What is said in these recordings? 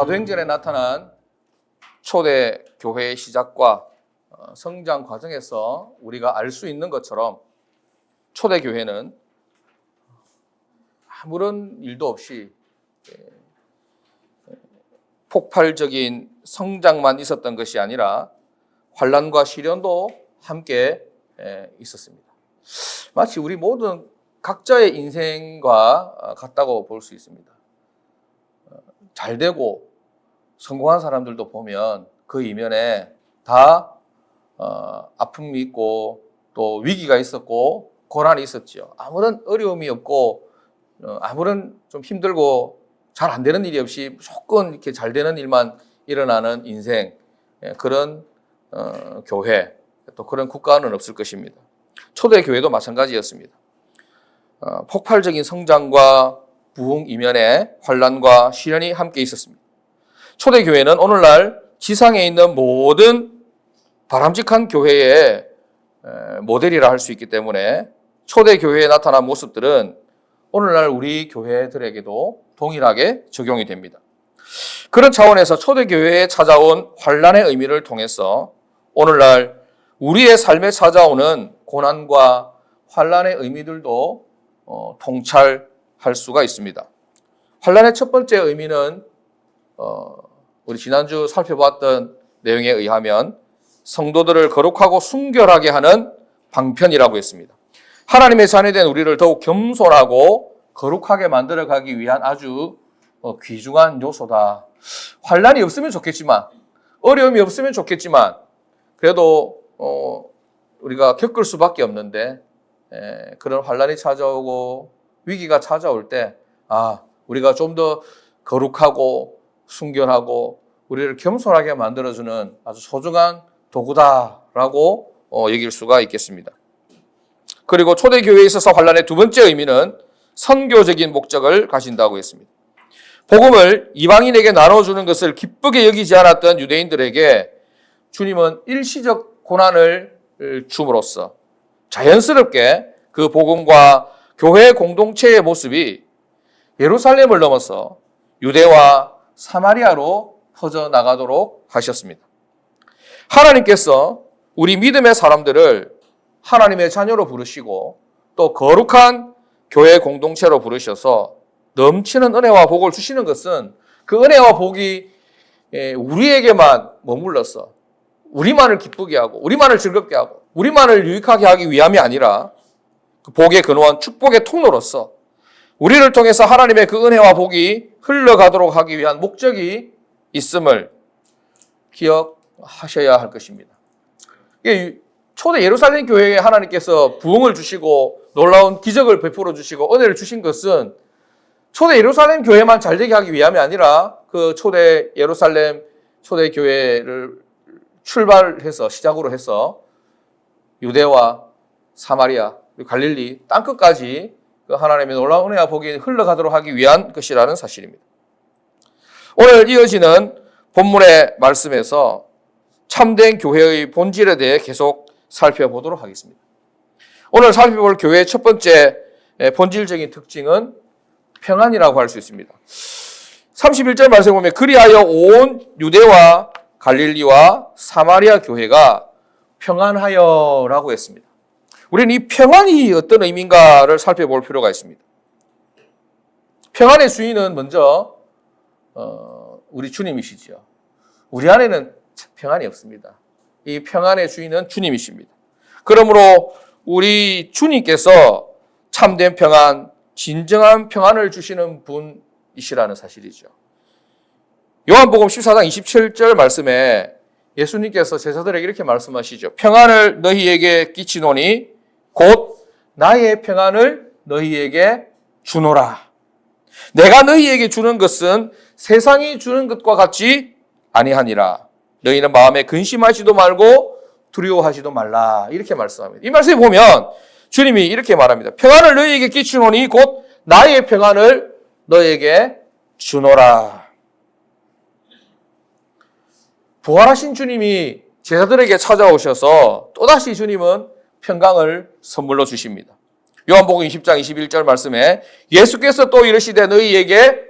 사도행전에 나타난 초대 교회의 시작과 어, 성장 과정에서 우리가 알 수 있는 것처럼 초대 교회는 아무런 일도 없이 예, 폭발적인 성장만 있었던 것이 아니라 환란과 시련도 함께 예, 있었습니다. 마치 우리 모든 각자의 인생과 어, 같다고 볼 수 있습니다. 어, 잘 되고 성공한 사람들도 보면 그 이면에 다 어, 아픔이 있고 또 위기가 있었고 고난이 있었죠. 아무런 어려움이 없고 어, 아무런 좀 힘들고 잘 안 되는 일이 없이 무조건 이렇게 잘 되는 일만 일어나는 인생 예, 그런 어, 교회 또 그런 국가는 없을 것입니다. 초대 교회도 마찬가지였습니다. 어, 폭발적인 성장과 부흥 이면에 환란과 시련이 함께 있었습니다. 초대 교회는 오늘날 지상에 있는 모든 바람직한 교회의 에, 모델이라 할 수 있기 때문에 초대 교회에 나타난 모습들은 오늘날 우리 교회들에게도 동일하게 적용이 됩니다. 그런 차원에서 초대 교회에 찾아온 환란의 의미를 통해서 오늘날 우리의 삶에 찾아오는 고난과 환란의 의미들도 어, 통찰할 수가 있습니다. 환란의 첫 번째 의미는 어, 우리 지난주 살펴봤던 내용에 의하면 성도들을 거룩하고 순결하게 하는 방편이라고 했습니다. 하나님의 자녀 된 우리를 더욱 겸손하고 거룩하게 만들어 가기 위한 아주 어, 귀중한 요소다. 환란이 없으면 좋겠지만 어려움이 없으면 좋겠지만 그래도 어, 우리가 겪을 수밖에 없는데 에, 그런 환란이 찾아오고 위기가 찾아올 때 아, 우리가 좀 더 거룩하고 순결하고 우리를 겸손하게 만들어주는 아주 소중한 도구다라고 어, 얘기할 수가 있겠습니다. 그리고 초대교회에 있어서 환란의 두 번째 의미는 선교적인 목적을 가진다고 했습니다. 복음을 이방인에게 나눠주는 것을 기쁘게 여기지 않았던 유대인들에게 주님은 일시적 고난을 줌으로써 자연스럽게 그 복음과 교회 공동체의 모습이 예루살렘을 넘어서 유대와 사마리아로 퍼져 나가도록 하셨습니다. 하나님께서 우리 믿음의 사람들을 하나님의 자녀로 부르시고 또 거룩한 교회 공동체로 부르셔서 넘치는 은혜와 복을 주시는 것은 그 은혜와 복이 예, 우리에게만 머물러서 우리만을 기쁘게 하고 우리만을 즐겁게 하고 우리만을 유익하게 하기 위함이 아니라 그 복의 근원 축복의 통로로서 우리를 통해서 하나님의 그 은혜와 복이 흘러가도록 하기 위한 목적이 있음을 기억하셔야 할 것입니다. 초대 예루살렘 교회에 하나님께서 부흥을 주시고 놀라운 기적을 베풀어 주시고 은혜를 주신 것은 초대 예루살렘 교회만 잘 되게 하기 위함이 아니라 그 초대 예루살렘 초대 교회를 출발해서 시작으로 해서 유대와 사마리아, 갈릴리 땅 끝까지 그 하나님의 놀라운 은혜와 복이 흘러가도록 하기 위한 것이라는 사실입니다. 오늘 이어지는 본문의 말씀에서 참된 교회의 본질에 대해 계속 살펴보도록 하겠습니다. 오늘 살펴볼 교회의 첫 번째 본질적인 특징은 평안이라고 할 수 있습니다. 31절 말씀 보면 그리하여 온 유대와 갈릴리와 사마리아 교회가 평안하여라고 했습니다. 우리는 이 평안이 어떤 의미인가를 살펴볼 필요가 있습니다. 평안의 수인은 먼저 어, 우리 주님이시죠. 우리 안에는 평안이 없습니다. 이 평안의 주인은 주님이십니다. 그러므로 우리 주님께서 참된 평안, 진정한 평안을 주시는 분이시라는 사실이죠. 요한복음 14장 27절 말씀에 예수님께서 제자들에게 이렇게 말씀하시죠. 평안을 너희에게 끼치노니 곧 나의 평안을 너희에게 주노라. 내가 너희에게 주는 것은 세상이 주는 것과 같이 아니하니라. 너희는 마음에 근심하지도 말고 두려워하지도 말라. 이렇게 말씀합니다. 이 말씀에 보면 주님이 이렇게 말합니다. 평안을 너희에게 끼치노니 곧 나의 평안을 너희에게 주노라. 부활하신 주님이 제자들에게 찾아오셔서 또다시 주님은 평강을 선물로 주십니다. 요한복음 20장 21절 말씀에 예수께서 또 이르시되 너희에게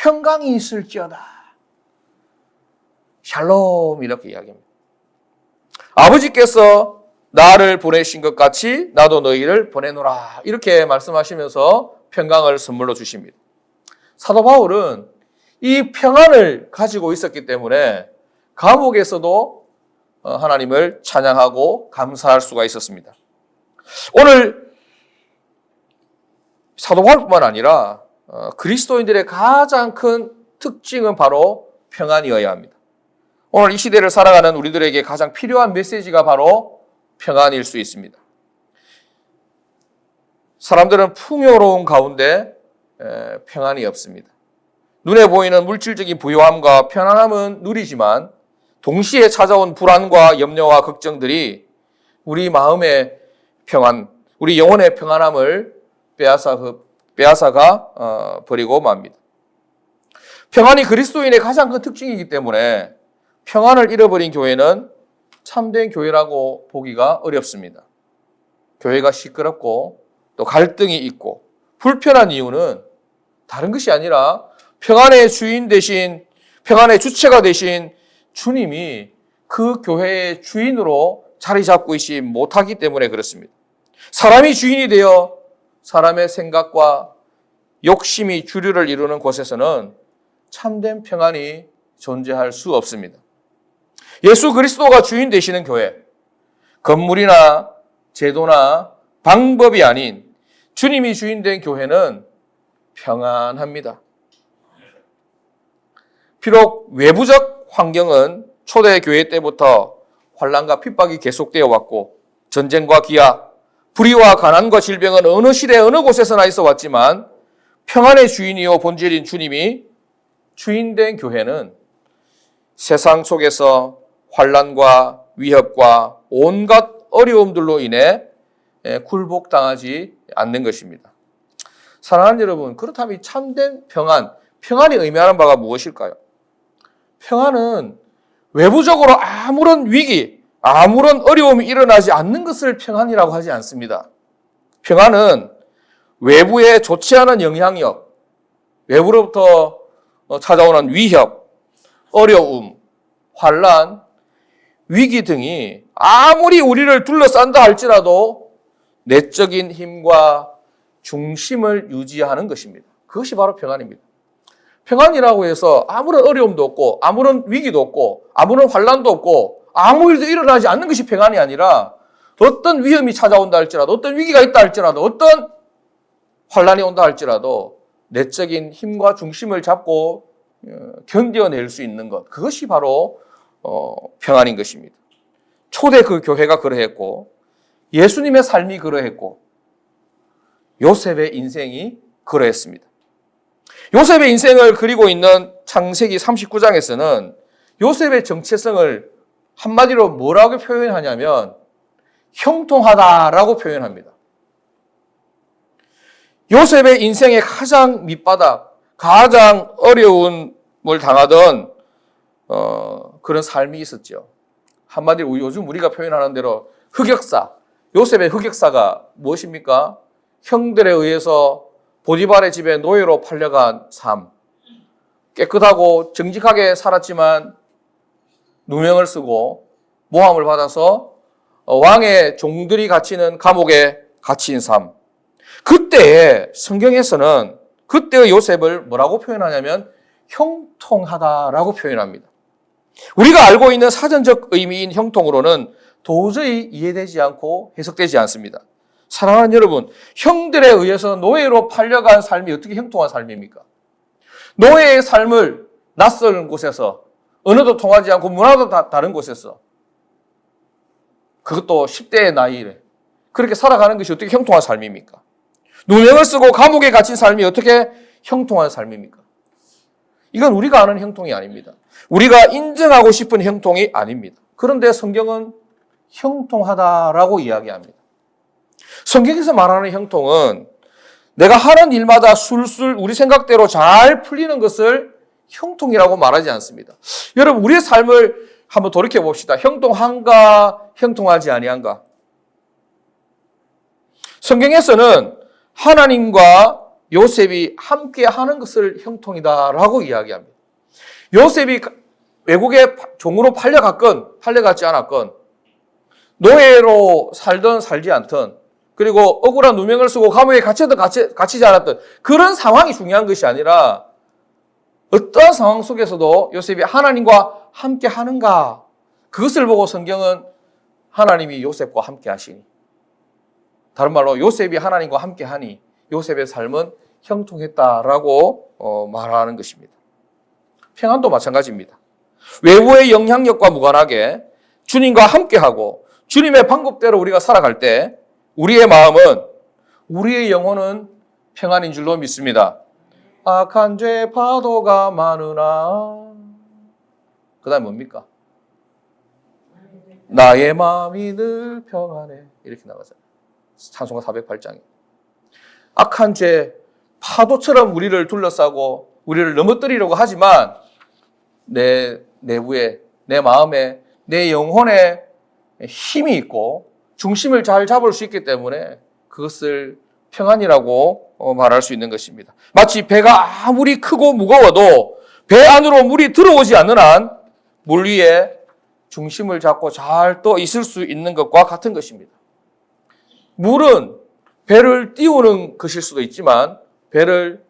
평강이 있을지어다. 샬롬 이렇게 이야기합니다. 아버지께서 나를 보내신 것 같이 나도 너희를 보내노라 이렇게 말씀하시면서 평강을 선물로 주십니다. 사도 바울은 이 평안을 가지고 있었기 때문에 감옥에서도 어, 하나님을 찬양하고 감사할 수가 있었습니다. 오늘 사도 바울뿐만 아니라 어, 그리스도인들의 가장 큰 특징은 바로 평안이어야 합니다. 오늘 이 시대를 살아가는 우리들에게 가장 필요한 메시지가 바로 평안일 수 있습니다. 사람들은 풍요로운 가운데 평안이 없습니다. 눈에 보이는 물질적인 부요함과 편안함은 누리지만 동시에 찾아온 불안과 염려와 걱정들이 우리 마음의 평안, 우리 영혼의 평안함을 빼앗아, 빼앗아가 어, 버리고 맙니다. 평안이 그리스도인의 가장 큰 특징이기 때문에 평안을 잃어버린 교회는 참된 교회라고 보기가 어렵습니다. 교회가 시끄럽고 또 갈등이 있고 불편한 이유는 다른 것이 아니라 평안의 주인 대신 평안의 주체가 되신 주님이 그 교회의 주인으로 자리 잡고 있지 못하기 때문에 그렇습니다. 사람이 주인이 되어 사람의 생각과 욕심이 주류를 이루는 곳에서는 참된 평안이 존재할 수 없습니다. 예수 그리스도가 주인 되시는 교회, 건물이나 제도나 방법이 아닌 주님이 주인 된 교회는 평안합니다. 비록 외부적 환경은 초대 교회 때부터 환란과 핍박이 계속되어 왔고 전쟁과 기아, 불의와 가난과 질병은 어느 시대 어느 곳에서나 있어 왔지만 평안의 주인이요 본질인 주님이 주인된 교회는 세상 속에서 환란과 위협과 온갖 어려움들로 인해 굴복당하지 않는 것입니다. 사랑하는 여러분, 그렇다면 참된 평안, 평안이 의미하는 바가 무엇일까요? 평안은 외부적으로 아무런 위기, 아무런 어려움이 일어나지 않는 것을 평안이라고 하지 않습니다. 평안은 외부에 좋지 않은 영향력, 외부로부터 찾아오는 위협, 어려움, 환란, 위기 등이 아무리 우리를 둘러싼다 할지라도 내적인 힘과 중심을 유지하는 것입니다. 그것이 바로 평안입니다. 평안이라고 해서 아무런 어려움도 없고 아무런 위기도 없고 아무런 환란도 없고 아무 일도 일어나지 않는 것이 평안이 아니라 어떤 위험이 찾아온다 할지라도 어떤 위기가 있다 할지라도 어떤 환란이 온다 할지라도 내적인 힘과 중심을 잡고 어, 견뎌낼 수 있는 것 그것이 바로 어, 평안인 것입니다. 초대 그 교회가 그러했고 예수님의 삶이 그러했고 요셉의 인생이 그러했습니다. 요셉의 인생을 그리고 있는 창세기 39장에서는 요셉의 정체성을 한마디로 뭐라고 표현하냐면 형통하다라고 표현합니다. 요셉의 인생의 가장 밑바닥, 가장 어려움을 당하던 어, 그런 삶이 있었죠. 한마디로 요즘 우리가 표현하는 대로 흑역사, 요셉의 흑역사가 무엇입니까? 형들에 의해서 보디발의 집에 노예로 팔려간 삶. 깨끗하고 정직하게 살았지만 누명을 쓰고 모함을 받아서 왕의 종들이 갇히는 감옥에 갇힌 삶. 그때의 성경에서는 그때의 요셉을 뭐라고 표현하냐면 형통하다라고 표현합니다. 우리가 알고 있는 사전적 의미인 형통으로는 도저히 이해되지 않고 해석되지 않습니다. 사랑하는 여러분, 형들에 의해서 노예로 팔려간 삶이 어떻게 형통한 삶입니까? 노예의 삶을 낯선 곳에서 언어도 통하지 않고 문화도 다, 다른 곳에서 그것도 10대의 나이에 그렇게 살아가는 것이 어떻게 형통한 삶입니까? 누명을 쓰고 감옥에 갇힌 삶이 어떻게 형통한 삶입니까? 이건 우리가 아는 형통이 아닙니다. 우리가 인정하고 싶은 형통이 아닙니다. 그런데 성경은 형통하다라고 이야기합니다. 성경에서 말하는 형통은 내가 하는 일마다 술술 우리 생각대로 잘 풀리는 것을 형통이라고 말하지 않습니다. 여러분 우리의 삶을 한번 돌이켜 봅시다. 형통한가 형통하지 아니한가? 성경에서는 하나님과 요셉이 함께 하는 것을 형통이다라고 이야기합니다. 요셉이 외국에 파- 종으로 팔려갔건 팔려갔지 않았건 노예로 살든 살지 않든 그리고 억울한 누명을 쓰고 감옥에 갇히, 갇히지 않았든 그런 상황이 중요한 것이 아니라 어떤 상황 속에서도 요셉이 하나님과 함께 하는가 그것을 보고 성경은 하나님이 요셉과 함께 하시니 다른 말로 요셉이 하나님과 함께 하니 요셉의 삶은 형통했다라고 어, 말하는 것입니다. 평안도 마찬가지입니다. 외부의 영향력과 무관하게 주님과 함께하고 주님의 방법대로 우리가 살아갈 때 우리의 마음은 우리의 영혼은 평안인 줄로 믿습니다. 악한 죄 파도가 많으나 그 다음 뭡니까? 나의 마음이 늘 평안해 이렇게 나가잖아요. 찬송가 408장에 악한 죄 파도처럼 우리를 둘러싸고 우리를 넘어뜨리려고 하지만 내 내부에 내 마음에 내 영혼에 힘이 있고 중심을 잘 잡을 수 있기 때문에 그것을 평안이라고 어, 말할 수 있는 것입니다. 마치 배가 아무리 크고 무거워도 배 안으로 물이 들어오지 않는 한 물 위에 중심을 잡고 잘 떠 있을 수 있는 것과 같은 것입니다. 물은 배를 띄우는 것일 수도 있지만 배를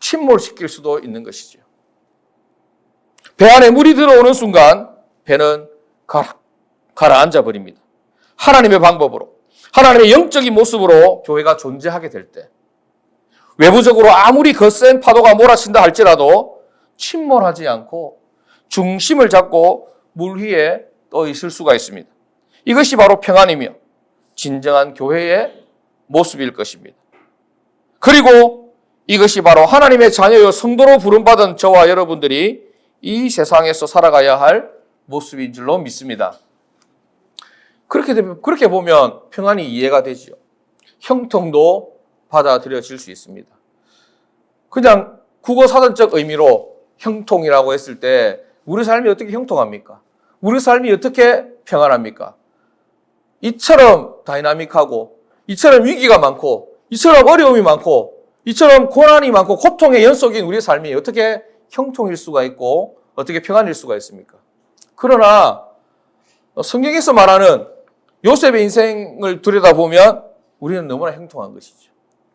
침몰시킬 수도 있는 것이죠. 배 안에 물이 들어오는 순간 배는 가라, 가라앉아 버립니다. 하나님의 방법으로, 하나님의 영적인 모습으로 교회가 존재하게 될 때, 외부적으로 아무리 거센 파도가 몰아친다 할지라도 침몰하지 않고 중심을 잡고 물 위에 떠 있을 수가 있습니다. 이것이 바로 평안이며 진정한 교회의 모습일 것입니다. 그리고 이것이 바로 하나님의 자녀요 성도로 부름받은 저와 여러분들이 이 세상에서 살아가야 할 모습인 줄로 믿습니다. 그렇게 되면, 그렇게 보면 평안이 이해가 되지요. 형통도 받아들여질 수 있습니다. 그냥 국어 사전적 의미로 형통이라고 했을 때 우리 삶이 어떻게 형통합니까? 우리 삶이 어떻게 평안합니까? 이처럼 다이나믹하고 이처럼 위기가 많고 이처럼 어려움이 많고 이처럼 고난이 많고 고통의 연속인 우리 삶이 어떻게 형통일 수가 있고 어떻게 평안일 수가 있습니까? 그러나 성경에서 말하는 요셉의 인생을 들여다보면 우리는 너무나 형통한 것이죠.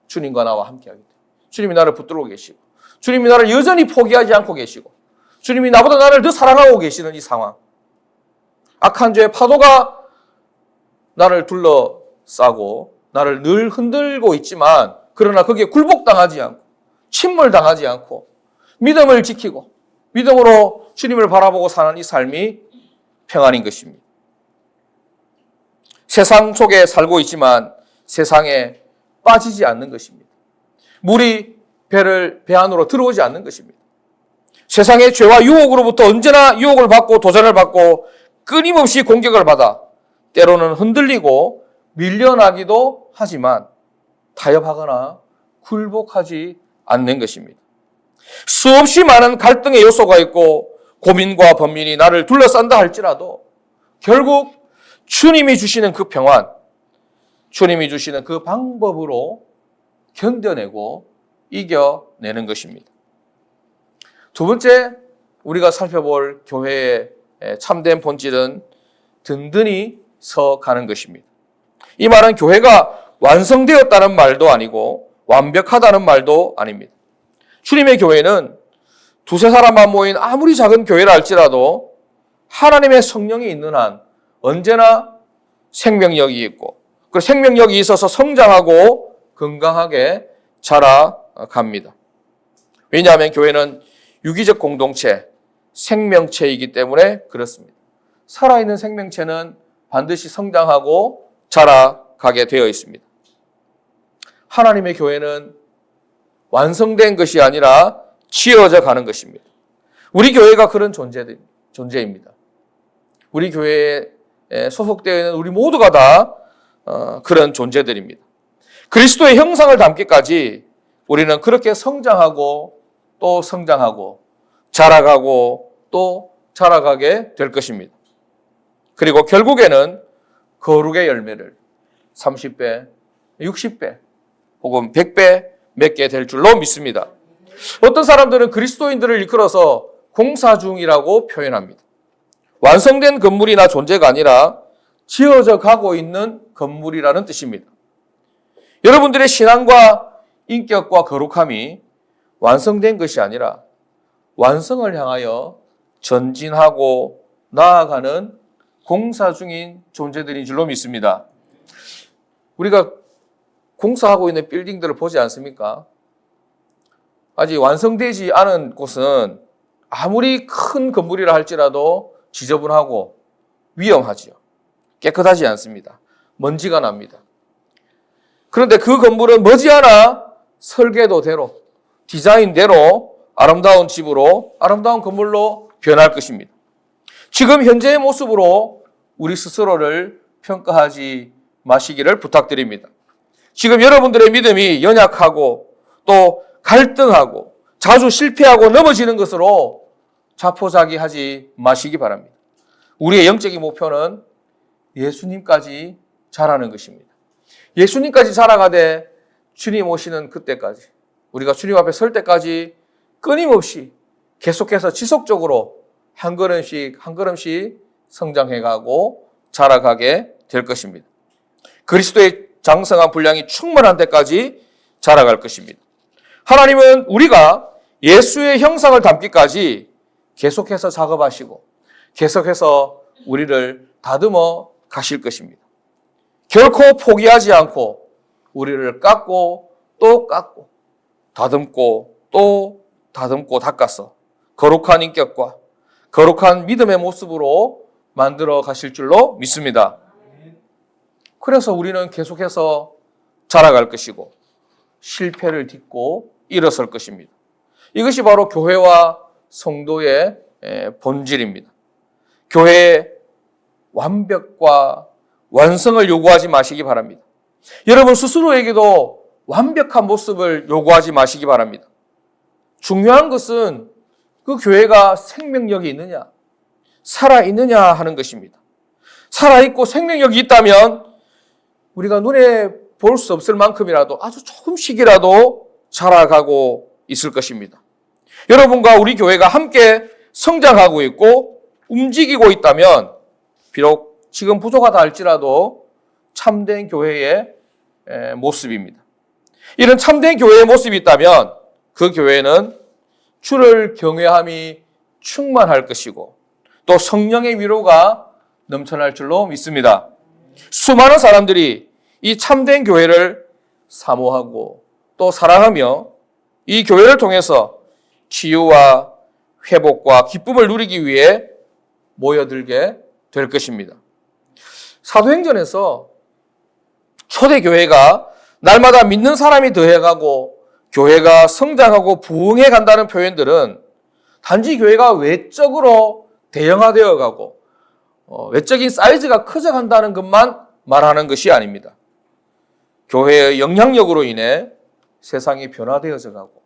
주님과 나와 함께하기 때문에. 주님이 나를 붙들고 계시고 주님이 나를 여전히 포기하지 않고 계시고 주님이 나보다 나를 더 사랑하고 계시는 이 상황. 악한 죄의 파도가 나를 둘러싸고 나를 늘 흔들고 있지만 그러나 거기에 굴복당하지 않고 침몰당하지 않고 믿음을 지키고 믿음으로 주님을 바라보고 사는 이 삶이 평안인 것입니다. 세상 속에 살고 있지만 세상에 빠지지 않는 것입니다. 물이 배를 배 안으로 들어오지 않는 것입니다. 세상의 죄와 유혹으로부터 언제나 유혹을 받고 도전을 받고 끊임없이 공격을 받아 때로는 흔들리고 밀려나기도 하지만 타협하거나 굴복하지 않는 것입니다. 수없이 많은 갈등의 요소가 있고 고민과 번민이 나를 둘러싼다 할지라도 결국 주님이 주시는 그 평안, 주님이 주시는 그 방법으로 견뎌내고 이겨내는 것입니다. 두 번째, 우리가 살펴볼 교회의 참된 본질은 든든히 서 가는 것입니다. 이 말은 교회가 완성되었다는 말도 아니고 완벽하다는 말도 아닙니다. 주님의 교회는 두세 사람만 모인 아무리 작은 교회라 할지라도 하나님의 성령이 있는 한 언제나 생명력이 있고 그 생명력이 있어서 성장하고 건강하게 자라갑니다. 왜냐하면 교회는 유기적 공동체, 생명체이기 때문에 그렇습니다. 살아있는 생명체는 반드시 성장하고 자라가게 되어 있습니다. 하나님의 교회는 완성된 것이 아니라 지어져 가는 것입니다. 우리 교회가 그런 존재, 존재입니다. 우리 교회에 소속되어 있는 우리 모두가 다 어, 그런 존재들입니다. 그리스도의 형상을 담기까지 우리는 그렇게 성장하고 또 성장하고 자라가고 또 자라가게 될 것입니다. 그리고 결국에는 거룩의 열매를 30배, 60배 혹은 100배 맺게 될 줄로 믿습니다. 어떤 사람들은 그리스도인들을 이끌어서 공사 중이라고 표현합니다. 완성된 건물이나 존재가 아니라 지어져 가고 있는 건물이라는 뜻입니다. 여러분들의 신앙과 인격과 거룩함이 완성된 것이 아니라 완성을 향하여 전진하고 나아가는 공사 중인 존재들인 줄로 믿습니다. 우리가 공사하고 있는 빌딩들을 보지 않습니까? 아직 완성되지 않은 곳은 아무리 큰 건물이라 할지라도 지저분하고 위험하지요. 깨끗하지 않습니다. 먼지가 납니다. 그런데 그 건물은 머지않아 설계도대로, 디자인대로 아름다운 집으로, 아름다운 건물로 변할 것입니다. 지금 현재의 모습으로 우리 스스로를 평가하지 마시기를 부탁드립니다. 지금 여러분들의 믿음이 연약하고 또 갈등하고 자주 실패하고 넘어지는 것으로 자포자기 하지 마시기 바랍니다. 우리의 영적인 목표는 예수님까지 자라는 것입니다. 예수님까지 자라가되 주님 오시는 그때까지 우리가 주님 앞에 설 때까지 끊임없이 계속해서 지속적으로 한 걸음씩 한 걸음씩 성장해가고 자라가게 될 것입니다. 그리스도의 장성한 분량이 충만한 데까지 자라갈 것입니다. 하나님은 우리가 예수의 형상을 담기까지 계속해서 작업하시고 계속해서 우리를 다듬어 가실 것입니다. 결코 포기하지 않고 우리를 깎고 또 깎고 다듬고 또 다듬고 닦아서 거룩한 인격과 거룩한 믿음의 모습으로 만들어 가실 줄로 믿습니다. 그래서 우리는 계속해서 자라갈 것이고 실패를 딛고 일어설 것입니다. 이것이 바로 교회와 성도의 본질입니다. 교회의 완벽과 완성을 요구하지 마시기 바랍니다. 여러분 스스로에게도 완벽한 모습을 요구하지 마시기 바랍니다. 중요한 것은 그 교회가 생명력이 있느냐, 살아있느냐 하는 것입니다. 살아있고 생명력이 있다면 우리가 눈에 볼 수 없을 만큼이라도 아주 조금씩이라도 자라가고 있을 것입니다. 여러분과 우리 교회가 함께 성장하고 있고 움직이고 있다면 비록 지금 부족하다 할지라도 참된 교회의 모습입니다. 이런 참된 교회의 모습이 있다면 그 교회는 주를 경외함이 충만할 것이고 또 성령의 위로가 넘쳐날 줄로 믿습니다. 수많은 사람들이 이 참된 교회를 사모하고 또 사랑하며 이 교회를 통해서 치유와 회복과 기쁨을 누리기 위해 모여들게 될 것입니다. 사도행전에서 초대교회가 날마다 믿는 사람이 더해가고 교회가 성장하고 부흥해 간다는 표현들은 단지 교회가 외적으로 대형화되어 가고 어, 외적인 사이즈가 커져 간다는 것만 말하는 것이 아닙니다. 교회의 영향력으로 인해 세상이 변화되어져 가고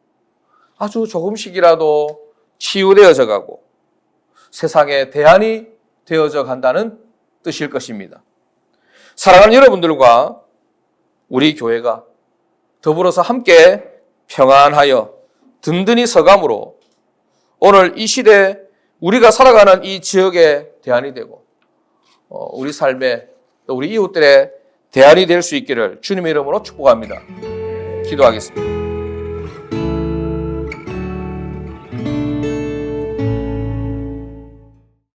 아주 조금씩이라도 치유되어져 가고 세상에 대안이 되어져 간다는 뜻일 것입니다. 사랑하는 여러분들과 우리 교회가 더불어서 함께 평안하여 든든히 서감으로 오늘 이 시대 우리가 살아가는 이 지역의 대안이 되고 어, 우리 삶의 또 우리 이웃들의 대안이 될 수 있기를 주님의 이름으로 축복합니다. 기도하겠습니다.